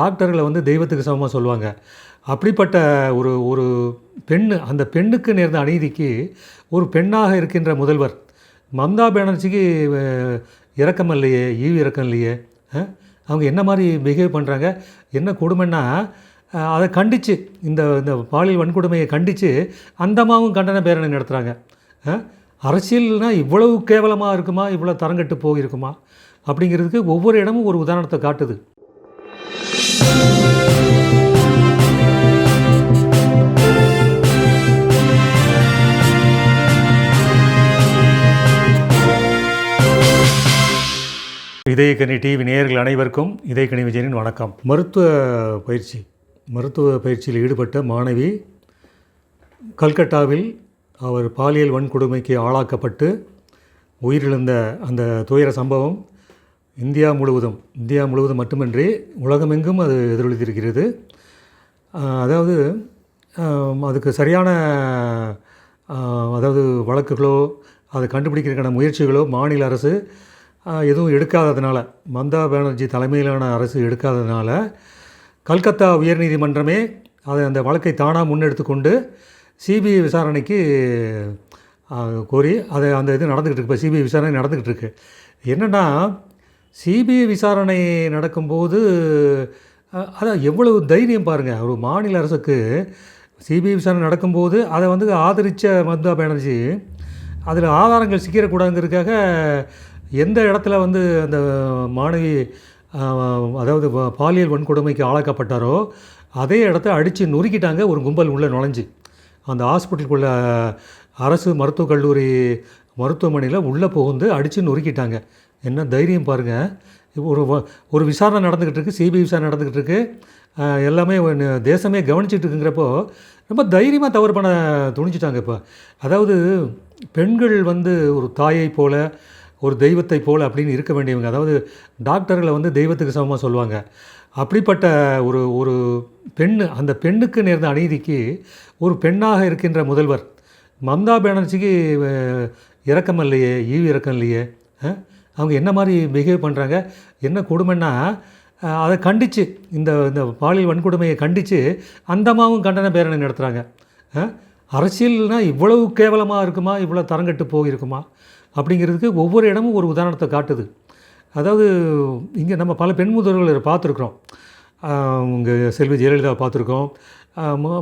டாக்டர்களை வந்து தெய்வத்துக்கு சமமாக சொல்லுவாங்க. அப்படிப்பட்ட ஒரு ஒரு பெண்ணு அந்த பெண்ணுக்கு நேர்ந்த அநீதிக்கு ஒரு பெண்ணாக இருக்கின்ற முதல்வர் மம்தா பானர்ஜிக்கு இறக்கம் இல்லையே ஈவு இறக்கம் இல்லையே அவங்க என்ன மாதிரி பிஹேவ் பண்ணுறாங்க என்ன கொடுமைன்னா அதை கண்டித்து இந்த இந்த பாலியல் வன்கொடுமையை கண்டித்து அந்தமாவும் கண்டன பேரணி நடத்துகிறாங்க அரசியல்னால் இவ்வளவு கேவலமாக இருக்குமா? இவ்வளோ தரங்கட்டு போயிருக்குமா? அப்படிங்கிறதுக்கு ஒவ்வொரு இடமும் ஒரு உதாரணத்தை காட்டுது. இதயக்கணி டிவி நேயர்கள் அனைவருக்கும் இதயக்கணி விஜயனின் வணக்கம். மருத்துவ பயிற்சி மருத்துவ பயிற்சியில் ஈடுபட்ட மாணவி கல்கட்டாவில் அவர் பாலியல் வன்கொடுமைக்கு ஆளாக்கப்பட்டு உயிரிழந்த அந்த துயர சம்பவம் இந்தியா முழுவதும் இந்தியா முழுவதும் மட்டுமின்றி உலகமெங்கும் அது எதிரொலித்திருக்கிறது. அதாவது அதுக்கு சரியான அதாவது வழக்குகளோ அதை கண்டுபிடிக்கிறதுக்கான முயற்சிகளோ மாநில அரசு எதுவும் எடுக்காததுனால மம்தா பானர்ஜி தலைமையிலான அரசு எடுக்காததுனால கல்கத்தா உயர்நீதிமன்றமே அதை அந்த வழக்கை தானாக முன்னெடுத்து கொண்டு சிபிஐ விசாரணைக்கு கோரி அதை அந்த இது நடந்துக்கிட்டு இருக்கு. இப்போ சிபிஐ விசாரணை நடந்துக்கிட்டு இருக்கு. என்னென்னா சிபிஐ விசாரணை நடக்கும்போது அதான் எவ்வளவு தைரியம் பாருங்கள் ஒரு மாநில அரசுக்கு சிபிஐ விசாரணை நடக்கும்போது அதை வந்து ஆதரித்த மம்தா பானர்ஜி அதில் ஆதாரங்கள் சிக்கிடக்கூடாதுங்கிறதுக்காக எந்த இடத்துல வந்து அந்த மாணவி அதாவது பாலியல் வன்கொடுமைக்கு ஆளாக்கப்பட்டாரோ அதே இடத்த அடித்து நொறுக்கிட்டாங்க ஒரு கும்பல் உள்ளே நுழைஞ்சு. அந்த ஹாஸ்பிட்டலுக்குள்ள அரசு மருத்துவக் கல்லூரி மருத்துவமனையில் உள்ளே புகுந்து அடித்து நொறுக்கிட்டாங்க. என்ன தைரியம் பாருங்கள் ஒரு வ- ஒரு விசாரணை நடந்துக்கிட்டு இருக்கு சிபிஐ விசாரணை நடந்துக்கிட்டு இருக்கு எல்லாமே தேசமே கவனிச்சிட்டு இருக்குங்கிறப்போ ரொம்ப தைரியமாக தவறு பண்ண துணிச்சிட்டாங்க இப்போ. அதாவது பெண்கள் வந்து ஒரு தாயை போல ஒரு தெய்வத்தை போல் அப்படின்னு இருக்க வேண்டியவங்க அதாவது டாக்டர்களை வந்து தெய்வத்துக்கு சமமாக சொல்லுவாங்க. அப்படிப்பட்ட ஒரு ஒரு பெண் அந்த பெண்ணுக்கு நேர்ந்த அநீதிக்கு ஒரு பெண்ணாக இருக்கின்ற முதல்வர் மம்தா பானர்ஜிக்கு இறக்கம் இல்லையே ஈவு இறக்கம் இல்லையே ஆ அவங்க என்ன மாதிரி பிஹேவ் பண்ணுறாங்க என்ன கொடுமைன்னா அதை கண்டித்து இந்த இந்த பாலியல் வன்கொடுமையை கண்டித்து அந்தமாவும் கண்டன பேரணி நடத்துகிறாங்க அரசியல்னால் இவ்வளவு கேவலமாக இருக்குமா? இவ்வளோ தரங்கட்டு போயிருக்குமா? அப்படிங்கிறதுக்கு ஒவ்வொரு இடமும் ஒரு உதாரணத்தை காட்டுது. அதாவது இங்கே நம்ம பல பெண் முதல்வர்களை பார்த்துருக்குறோம். இங்கே செல்வி ஜெயலலிதாவை பார்த்துருக்கோம்.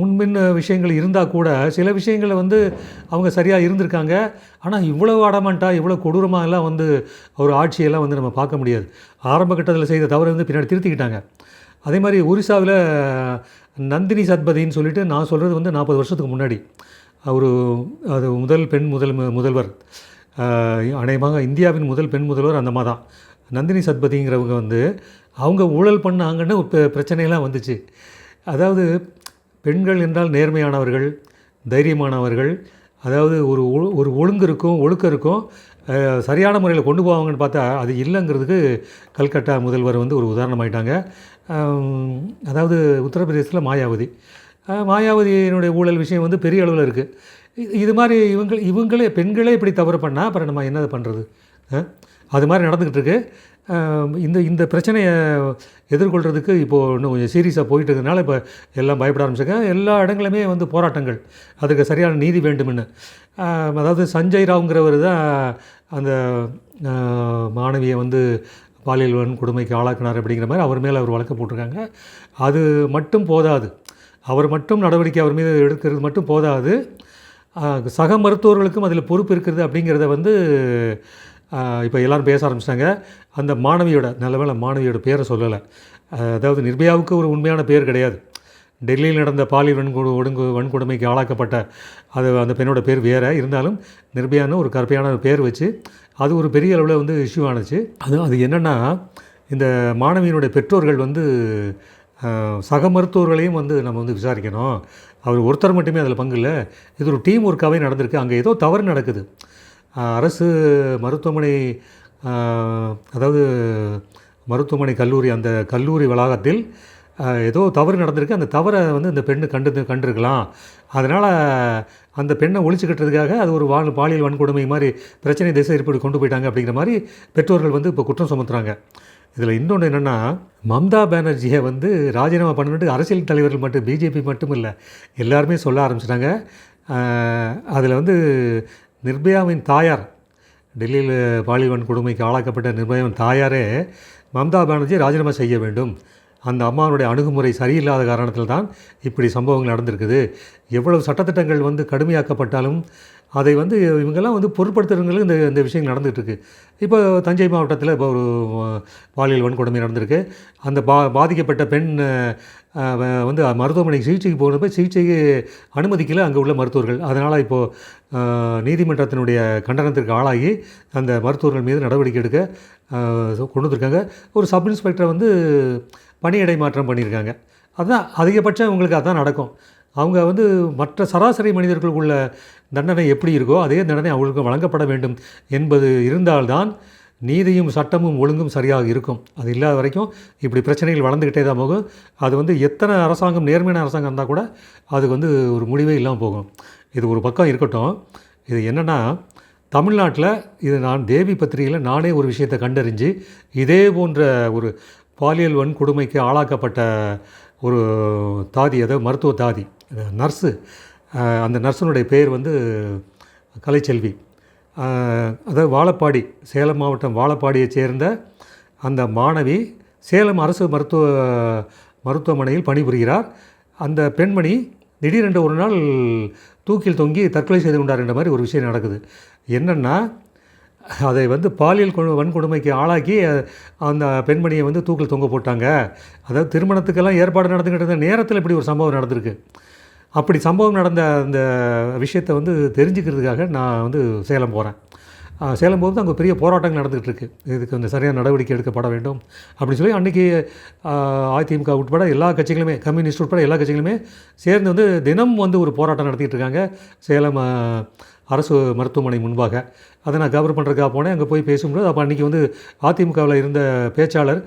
முன்பின் விஷயங்கள் இருந்தால் கூட சில விஷயங்களை வந்து அவங்க சரியாக இருந்திருக்காங்க. ஆனால் இவ்வளவு அடமெண்ட்டாக இவ்வளோ கொடூரமாக எல்லாம் வந்து ஒரு ஆட்சியெல்லாம் வந்து நம்ம பார்க்க முடியாது. ஆரம்ப கட்டத்தில் செய்த தவறை வந்து பின்னாடி திருத்திக்கிட்டாங்க. அதே மாதிரி ஒரிசாவில் நந்தினி சத்பதின்னு சொல்லிட்டு நான் சொல்கிறது வந்து நாற்பது வருஷத்துக்கு முன்னாடி. ஒரு அது முதல் பெண் முதல் முதல்வர். அநேகமாக இந்தியாவின் முதல் பெண் முதல்வர் அந்த மாதிரி தான் நந்தினி சத்பதிங்கிறவங்க வந்து அவங்க ஊழல் பண்ணாங்கன்னு ஒரு பிரச்சனையெல்லாம் வந்துச்சு. அதாவது பெண்கள் என்றால் நேர்மையானவர்கள் தைரியமானவர்கள் அதாவது ஒரு ஒரு ஒழுங்கு இருக்கும் ஒழுக்கம் இருக்கும் சரியான முறையில் கொண்டு போவாங்கன்னு பார்த்தா அது இல்லைங்கிறதுக்கு கல்கட்டா முதல்வர் வந்து ஒரு உதாரணமாயிட்டாங்க. ஆகிட்டாங்க அதாவது உத்தரப்பிரதேசத்தில் மாயாவதி. மாயாவதியினுடைய ஊழல் விஷயம் வந்து பெரிய அளவில் இருக்குது இது மாதிரி இவங்க இவங்களே பெண்களே இப்படி தவறு பண்ணால் அப்புறம் நம்ம என்ன பண்ணுறது அது மாதிரி நடந்துக்கிட்டு இருக்கு. இந்த இந்த பிரச்சனையை எதிர்கொள்கிறதுக்கு இப்போது இன்னும் கொஞ்சம் சீரியஸாக போயிட்டு இருக்கிறதுனால இப்போ எல்லாம் பயப்பட ஆரம்பிச்சிருக்கேன் எல்லா இடங்களுமே வந்து போராட்டங்கள். அதுக்கு சரியான நீதி வேண்டும்னு. அதாவது சஞ்சய் ராவ்ங்கிறவர் தான் அந்த மாணவியை வந்து பாலியல் வன்கொடுமைக்கு ஆளாக்கினார் அப்படிங்கிற மாதிரி அவர் மேலே அவர் வழக்கு போட்டிருக்காங்க. அது மட்டும் போதாது. அவர் மட்டும் நடவடிக்கை அவர் மீது எடுக்கிறது மட்டும் போதாது. சக மருத்துவர்களுக்கும் அதில் பொறுப்பு இருக்கிறது அப்படிங்கிறத வந்து இப்போ எல்லாரும் பேச ஆரம்பிச்சிட்டாங்க. அந்த மாணவியோட நல்லவேளை மாணவியோட பேரை சொல்லலை. அதாவது நிர்பயாவுக்கு ஒரு உண்மையான பேர் கிடையாது. டெல்லியில் நடந்த பாலியல் வன்கொடு ஒடுங்கு வன்கொடுமைக்கு ஆளாக்கப்பட்ட அது அந்த பெண்ணோட பேர் வேறு. இருந்தாலும் நிர்பயான்னு ஒரு கற்பையான பேர் வச்சு அது ஒரு பெரிய அளவில் வந்து இஷ்யூ ஆனுச்சு. அது அது என்னென்னா இந்த மாணவியினுடைய பெற்றோர்கள் வந்து சக மருத்துவர்களையும் வந்து நம்ம வந்து விசாரிக்கணும். அவர் ஒருத்தர் மட்டுமே அதில் பங்கு இல்லை. இது ஒரு டீம் ஒர்க்காகவே நடந்திருக்கு. அங்கே ஏதோ தவறு நடக்குது. அரசு மருத்துவமனை அதாவது மருத்துவமனை கல்லூரி அந்த கல்லூரி வளாகத்தில் ஏதோ தவறு நடந்திருக்கு. அந்த தவறை வந்து இந்த பெண்ணு கண்டு கண்டிருக்கலாம். அதனால் அந்த பெண்ணை ஒழிச்சுக்கிட்டதுக்காக கட்டுறதுக்காக அது ஒரு வாழ் பாலியல் வன்கொடுமை மாதிரி பிரச்சனை திசை இப்படி கொண்டு போயிட்டாங்க அப்படிங்கிற மாதிரி பெற்றோர்கள் வந்து இப்போ குற்றம் சுமத்துறாங்க. இதில் இன்னொன்று என்னென்னா மம்தா பானர்ஜியை வந்து ராஜினாமா பண்ணிட்டு அரசியல் தலைவர்கள் மட்டும் பிஜேபி மட்டும் இல்லை எல்லாருமே சொல்ல ஆரம்பிச்சிட்டாங்க. அதில் வந்து நிர்பயாவின் தாயார் டெல்லியில் பாலியல் வன்கொடுமைக்கு ஆளாக்கப்பட்ட நிர்பயாவின் தாயாரே மம்தா பானர்ஜி ராஜினாமா செய்ய வேண்டும். அந்த அம்மாவுடைய அணுகுமுறை சரியில்லாத காரணத்தில் தான் இப்படி சம்பவங்கள் நடந்திருக்குது. எவ்வளவு சட்டத்திட்டங்கள் வந்து கடுமையாக்கப்பட்டாலும் அதை வந்து இவங்கெல்லாம் வந்து பொருட்படுத்துறவங்களுக்கு இந்த இந்த விஷயங்கள் நடந்துகிட்ருக்கு. இப்போ தஞ்சை மாவட்டத்தில் இப்போ ஒரு பாலியல் வன்கொடுமை நடந்திருக்கு. அந்த பா பாதிக்கப்பட்ட பெண் வந்து மருத்துவமனைக்கு சிகிச்சைக்கு போனப்போ சிகிச்சைக்கு அனுமதிக்கல அங்கே உள்ள மருத்துவர்கள். அதனால் இப்போது நீதிமன்றத்தினுடைய கண்டனத்திற்கு ஆளாகி அந்த மருத்துவர்கள் மீது நடவடிக்கை எடுக்க கொண்டு வந்திருக்காங்க. ஒரு சப் இன்ஸ்பெக்டரை வந்து பணியிடை மாற்றம் பண்ணியிருக்காங்க. அதுதான் அதிகபட்சம் உங்களுக்கு அதான் நடக்கும். அவங்க வந்து மற்ற சராசரி மனிதர்களுக்குள்ள தண்டனை எப்படி இருக்கோ அதே தண்டனை அவங்களுக்கு வழங்கப்பட வேண்டும் என்பது இருந்தால்தான் நீதியும் சட்டமும் ஒழுங்கும் சரியாக இருக்கும். அது இல்லாத வரைக்கும் இப்படி பிரச்சனைகள் வளர்ந்துக்கிட்டே தான் போகும். அது வந்து எத்தனை அரசாங்கம் நேர்மையான அரசாங்கம் இருந்தால் கூட அதுக்கு வந்து ஒரு முடிவே இல்லாமல் போகும். இது ஒரு பக்கம் இருக்கட்டும். இது என்னென்னா தமிழ்நாட்டில் இது நான் தேவி பத்திரிகையில் நானே ஒரு விஷயத்தை கண்டறிஞ்சு இதே போன்ற ஒரு பாலியல் வன்கொடுமைக்கு ஆளாக்கப்பட்ட ஒரு தாதி அதாவது மருத்துவ தாதி நர்ஸு அந்த நர்ஸனுடைய பேர் வந்து கலைச்செல்வி. அதாவது வாழப்பாடி சேலம் மாவட்டம் வாழப்பாடியைச் சேர்ந்த அந்த மாணவி சேலம் அரசு மருத்துவ மருத்துவமனையில் பணிபுரிகிறார். அந்த பெண்மணி திடீரென்று ஒரு நாள் தூக்கில் தொங்கி தற்கொலை செய்து கொண்டார் என்ற மாதிரி ஒரு விஷயம் நடக்குது. என்னென்னா அதை வந்து பாலியல் வன்கொடுமைக்கு ஆளாக்கி அந்த பெண்மணியை வந்து தூக்கில் தொங்க போட்டாங்க. அதாவது திருமணத்துக்கெல்லாம் ஏற்பாடு நடந்துக்கிட்டு இருந்த நேரத்தில் இப்படி ஒரு சம்பவம் நடந்திருக்கு. அப்படி சம்பவம் நடந்த அந்த விஷயத்தை வந்து தெரிஞ்சுக்கிறதுக்காக நான் வந்து சேலம் போகிறேன் சேலம் போது அங்கே பெரிய போராட்டங்கள் நடந்துகிட்டு இருக்கு. இதுக்கு வந்து சரியான நடவடிக்கை எடுக்கப்பட வேண்டும் அப்படின்னு சொல்லி அன்றைக்கி அதிமுக உட்பட எல்லா கட்சிகளுமே கம்யூனிஸ்ட் உட்பட எல்லா கட்சிகளுமே சேர்ந்து வந்து தினம் வந்து ஒரு போராட்டம் நடத்திட்டு இருக்காங்க. சேலம் அரசு மருத்துவமனை முன்பாக. அதை நான் கவர் பண்ணுறதுக்காக போனேன். அங்கே போய் பேசும்போது அப்போ அன்றைக்கி வந்து அதிமுகவில் இருந்த பேச்சாளர்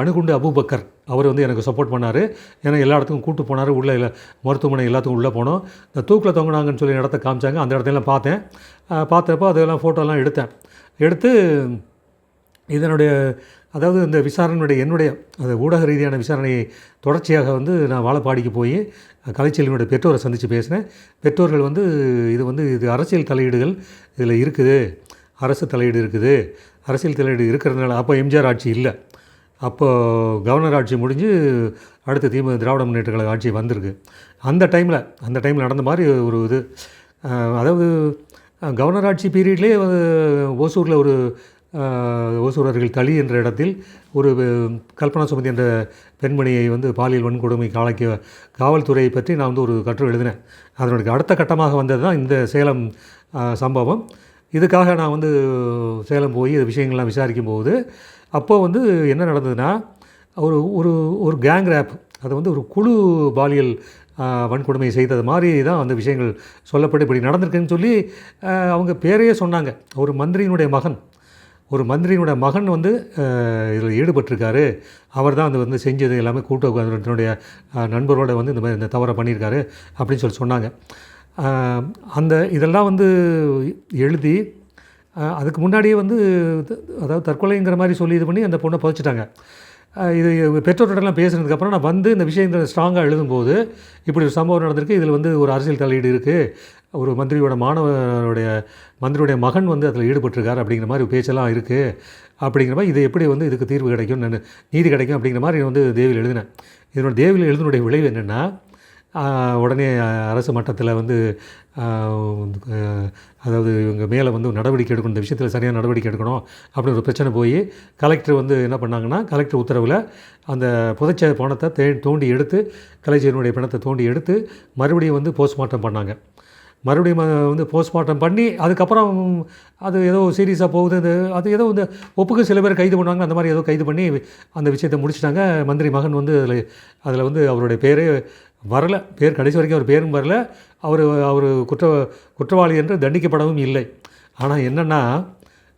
அணுகுண்டு அபுபக்கர் அவர் வந்து எனக்கு சப்போர்ட் பண்ணார். ஏன்னா எல்லா இடத்துக்கும் கூட்டு போனார். உள்ளே இல்லை மருத்துவமனை எல்லாத்துக்கும் உள்ளே போனோம். இந்த தூக்கில் தொங்கினாங்கன்னு சொல்லி இடத்த காமிச்சாங்க. அந்த இடத்தையெல்லாம் பார்த்தேன். பார்த்தப்போ அதெல்லாம் ஃபோட்டோலாம் எடுத்தேன். எடுத்து இதனுடைய அதாவது இந்த விசாரணையுடைய என்னுடைய அந்த ஊடக ரீதியான விசாரணையை தொடர்ச்சியாக வந்து நான் வாழப்பாடிக்கு போய் கலைச்செல்வியினுடைய பெற்றோரை சந்தித்து பேசினேன். பெற்றோர்கள் வந்து இது வந்து இது அரசியல் தலையீடுகள் இதில் இருக்குது. அரசு தலையீடு இருக்குது. அரசியல் தலையீடு இருக்கிறதுனால அப்போ எம்ஜிஆர் ஆட்சி இல்லை. அப்போ கவர்னர் ஆட்சி முடிஞ்சு அடுத்த திமுக திராவிட முன்னேற்ற கழக ஆட்சி வந்திருக்கு. அந்த டைமில் அந்த டைமில் நடந்த மாதிரி ஒரு இது. அதாவது கவர்னர் ஆட்சி பீரியட்லேயே ஓசூரில் ஒரு ஓசூரர்கள் தளி என்ற இடத்தில் ஒரு கல்பனா சுமதி என்ற பெண்மணியை வந்து பாலியல் வன்கொடுமை காலக்க காவல்துறையை பற்றி நான் வந்து ஒரு கட்டுரை எழுதினேன். அதனுடைய அடுத்த கட்டமாக வந்தது தான் இந்த சேலம் சம்பவம். இதுக்காக நான் வந்து சேலம் போய் இந்த விஷயங்கள்லாம் விசாரிக்கும் போது வந்து என்ன நடந்ததுன்னா ஒரு ஒரு ஒரு கேங் ரேப் அது வந்து ஒரு குழு பாலியல் வன்கொடுமை செய்தது மாதிரி தான் அந்த விஷயங்கள் சொல்லப்பட்டு இப்படி நடந்திருக்குன்னு சொல்லி அவங்க பேரையே சொன்னாங்க. ஒரு மந்திரியினுடைய மகன். ஒரு மந்திரியினுடைய மகன் வந்து இதில் ஈடுபட்டிருக்காரு. அவர் தான் அது வந்து செஞ்சது எல்லாமே கூட்ட தன்னுடைய நண்பரோடு நண்பரோட வந்து இந்த மாதிரி இந்த தவறை பண்ணியிருக்காரு அப்படின்னு சொல்லி சொன்னாங்க. அந்த இதெல்லாம் வந்து எழுதி அதுக்கு முன்னாடியே வந்து அதாவது தற்கொலைங்கிற மாதிரி சொல்லி இது பண்ணி அந்த பொண்ணை புதைச்சிட்டாங்க. இது பெற்றோர்கிட்டலாம் பேசுனதுக்கப்புறம் நான் வந்து இந்த விஷயங்களை ஸ்ட்ராங்காக எழுதும்போது இப்படி ஒரு சம்பவம் நடந்திருக்கு. இதில் வந்து ஒரு அரசியல் தலையீடு இருக்குது ஒரு மந்திரியோட மாணவருடைய மந்திரியுடைய மகன் வந்து அதில் ஈடுபட்டிருக்கார் அப்படிங்கிற மாதிரி பேச்செல்லாம் இருக்குது அப்படிங்கிற மாதிரி இது எப்படி வந்து இதுக்கு தீர்வு கிடைக்கும் நான் நீதி கிடைக்கும் அப்படிங்கிற மாதிரி வந்து தேவியில் எழுதினேன். இதனோட தேவியில் எழுதினுடைய விளைவு என்னென்னா உடனே அரசு மட்டத்தில் வந்து அதாவது இவங்க மேலே வந்து நடவடிக்கை எடுக்கணும் இந்த விஷயத்தில் சரியான நடவடிக்கை எடுக்கணும் அப்படின்னு ஒரு பிரச்சனை போய் கலெக்டர் வந்து என்ன பண்ணாங்கன்னா கலெக்டர் உத்தரவில் அந்த புதைச்ச பணத்தை தே தோண்டி எடுத்து கலைஞரனுடைய பணத்தை தோண்டி எடுத்து மறுபடியும் வந்து போஸ்ட்மார்ட்டம் பண்ணாங்க. மறுபடியும் வந்து போஸ்ட்மார்ட்டம் பண்ணி அதுக்கப்புறம் அது ஏதோ சீரியஸாக போகுது அது அது ஏதோ இந்த ஒப்புக்கு சில பேர் கைது பண்ணுவாங்க அந்த மாதிரி ஏதோ கைது பண்ணி அந்த விஷயத்தை முடிச்சிட்டாங்க. மந்திரி மகன் வந்து அதில் அதில் வந்து அவருடைய பேரே வரல. பேர் கடைசி வரைக்கும் அவர் பேரும் வரல. அவர் அவர் குற்ற குற்றவாளி என்று தண்டிக்கப்படவும் இல்லை. ஆனால் என்னென்னா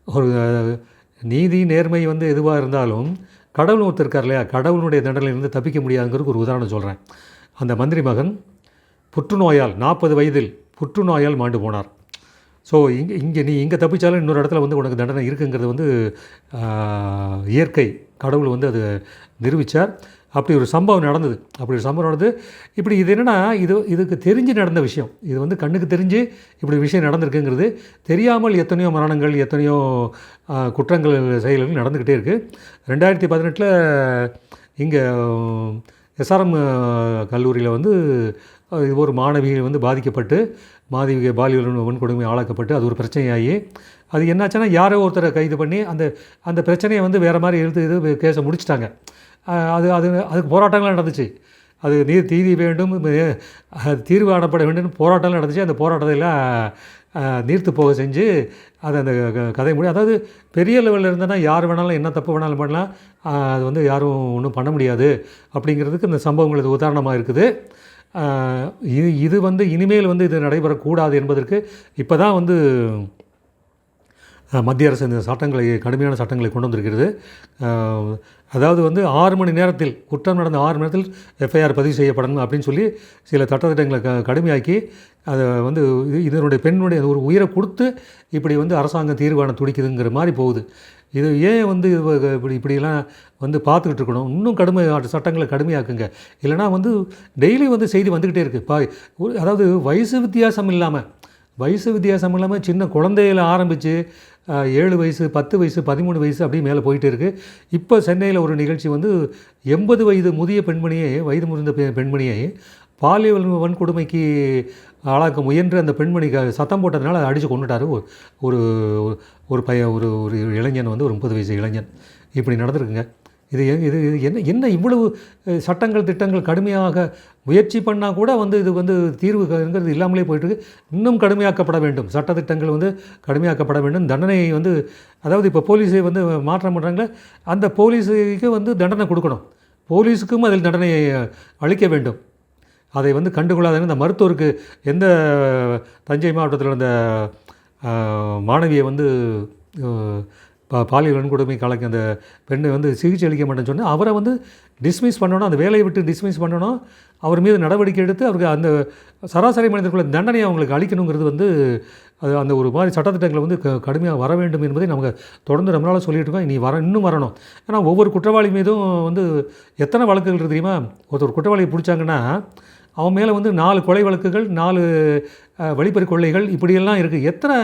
ஒரு நீதி நேர்மை வந்து எதுவாக இருந்தாலும் கடவுள் ஒருத்தர் இருக்கார் இல்லையா? கடவுளுடைய தண்டனையிலிருந்து தப்பிக்க முடியாதுங்கிறதுக்கு ஒரு உதாரணம் சொல்கிறேன் அந்த மந்திரி மகன் புற்றுநோயால் நாற்பது வயதில் புற்றுநோயால் மாண்டு போனார். ஸோ இங்கே இங்கே நீ இங்கே தப்பிச்சாலும் இன்னொரு இடத்துல வந்து உனக்கு தண்டனை இருக்குங்கிறது வந்து இயற்கை கடவுள் வந்து அது நிரூபித்தார் அப்படி ஒரு சம்பவம் நடந்தது. அப்படி ஒரு சம்பவம் நடந்தது. இப்படி இது என்னென்னா இது இதுக்கு தெரிஞ்சு நடந்த விஷயம். இது வந்து கண்ணுக்கு தெரிஞ்சு இப்படி விஷயம் நடந்திருக்குங்கிறது. தெரியாமல் எத்தனையோ மரணங்கள் எத்தனையோ குற்றங்கள் செயல்கள் நடந்துக்கிட்டே இருக்குது ரெண்டாயிரத்தி பதினெட்டில் இங்கே எஸ்ஆர்எம் கல்லூரியில் வந்து இது ஒரு மாணவி வந்து பாதிக்கப்பட்டு மாதவி பாலியல் வன்கொடுமை ஆளாக்கப்பட்டு அது ஒரு பிரச்சனையாகி அது என்னாச்சுன்னா யாரோ ஒருத்தரை கைது பண்ணி அந்த அந்த பிரச்சனையை வந்து வேறு மாதிரி எழுத்து இது கேஸை முடிச்சிட்டாங்க. அது அது அதுக்கு போராட்டங்கள்லாம் நடந்துச்சு. அது நீர் தீதி வேண்டும் தீர்வு காணப்பட வேண்டும் போராட்டம்லாம் நடந்துச்சு. அந்த போராட்டத்தையெல்லாம் நீர்த்து போக செஞ்சு அது அந்த க- கதை முடியும் அதாவது பெரிய லெவலில் இருந்தனா யார் வேணாலும் என்ன தப்பு வேணாலும் பண்ணலாம். அது வந்து யாரும் ஒன்றும் பண்ண முடியாது. அப்படிங்கிறதுக்கு இந்த சம்பவங்கள் இது உதாரணமாக இருக்குது. இது இது வந்து இனிமேல் வந்து இது நடைபெறக்கூடாது என்பதற்கு இப்போ தான் வந்து மத்திய அரசு இந்த சட்டங்களை கடுமையான சட்டங்களை கொண்டு வந்திருக்கிறது. அதாவது வந்து ஆறு மணி நேரத்தில் குற்றம் நடந்த ஆறு மணி நேரத்தில் எஃப்ஐஆர் பதிவு செய்யப்படணும் அப்படின்னு சொல்லி சில சட்டத்திட்டங்களை க கடுமையாக்கி அதை வந்து இது இதனுடைய பெண்ணுடைய ஒரு உயிரை கொடுத்து இப்படி வந்து அரசாங்கம் தீர்வான துடிக்குதுங்கிற மாதிரி போகுது. இது ஏன் வந்து இப்படி இப்படிலாம் வந்து பார்த்துக்கிட்டு இருக்கணும்? இன்னும் கடுமை சட்டங்களை கடுமையாக்குங்க. இல்லைனா வந்து டெய்லி வந்து செய்தி வந்துக்கிட்டே இருக்குது பா ஒரு- அதாவது வயசு வித்தியாசம் இல்லாமல் வயசு வித்தியாசம் இல்லாமல் சின்ன குழந்தையில ஆரம்பித்து ஏழு வயசு பத்து வயசு பதிமூணு வயசு அப்படியே மேலே போயிட்டு இருக்குது இப்போ சென்னையில் ஒரு நிகழ்ச்சி வந்து எண்பது வயது முதிய பெண்மணியை வயது முதிர்ந்த பெண்மணியை பாலியல் வன்கொடுமைக்கு ஆளாக்க முயன்று அந்த பெண்மணி சத்தம் போட்டதுனால அடித்து கொண்டுட்டாரு ஒரு ஒரு ஒரு பையன் ஒரு ஒரு இளைஞன் வந்து ஒரு முப்பது வயசு இளைஞன். இப்படி நடந்திருக்குங்க. இது எ- இது இது என்ன என்ன இவ்வளவு சட்டங்கள் திட்டங்கள் கடுமையாக முயற்சி பண்ணால் கூட வந்து இது வந்து தீர்வுங்கிறது இல்லாமலே போயிட்டுருக்கு. இன்னும் கடுமையாக்கப்பட வேண்டும். சட்டத்திட்டங்கள் வந்து கடுமையாக்கப்பட வேண்டும். தண்டனை வந்து அதாவது இப்போ போலீஸை வந்து மாற்றம் பண்ணுறாங்களே அந்த போலீஸுக்கு வந்து தண்டனை கொடுக்கணும். போலீஸுக்கும் அதில் தண்டனையை அளிக்க வேண்டும். அதை வந்து கண்டுகொள்ளாத இந்த மருத்துவருக்கு எந்த தஞ்சை மாவட்டத்தில் இருந்த மாணவியை வந்து பா பாலியல் வன்கொடுமை கலக்க அந்த பெண்ணை வந்து சிகிச்சை அளிக்க மாட்டேன்னு சொன்னால் அவரை வந்து டிஸ்மிஸ் பண்ணணும் அந்த வேலையை விட்டு டிஸ்மிஸ் பண்ணணும். அவர் மீது நடவடிக்கை எடுத்து அவருக்கு அந்த சராசரி மனிதர்களுக்குள்ள தண்டனையை அவங்களுக்கு அளிக்கணுங்கிறது வந்து அது அந்த ஒரு மாதிரி சட்டத்திட்டங்களை வந்து க கடுமையாக வர வேண்டும் என்பதை நமக்கு தொடர்ந்து ரொம்ப நாளாக சொல்லிட்டு இருக்கோம். இனி வர இன்னும் வரணும். ஏன்னா ஒவ்வொரு குற்றவாளி மீதும் வந்து எத்தனை வழக்குகள் தெரியுமா? ஒருத்தர் குற்றவாளியை பிடிச்சாங்கன்னா அவன் மேலே வந்து நாலு கொலை வழக்குகள் நாலு வெளிப்பறி கொள்ளைகள் இப்படியெல்லாம் இருக்குது எத்தனை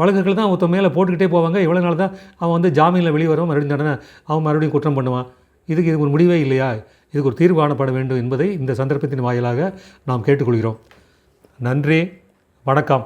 வழக்குகள் தான் ஒருத்தன் மேலே போட்டுக்கிட்டே போவாங்க? எவ்வளோ நாள் தான் அவன் வந்து ஜாமீனில் வெளியே வருவான்? மறுபடியும் தண்டனை அவன் மறுபடியும் குற்றம் பண்ணுவான். இதுக்கு இது ஒரு முடிவே இல்லையா? இதுக்கு ஒரு தீர்வு காணப்பட வேண்டும் என்பதை இந்த சந்தர்ப்பத்தின் வாயிலாக நாம் கேட்டுக்கொள்கிறோம். நன்றி வணக்கம்.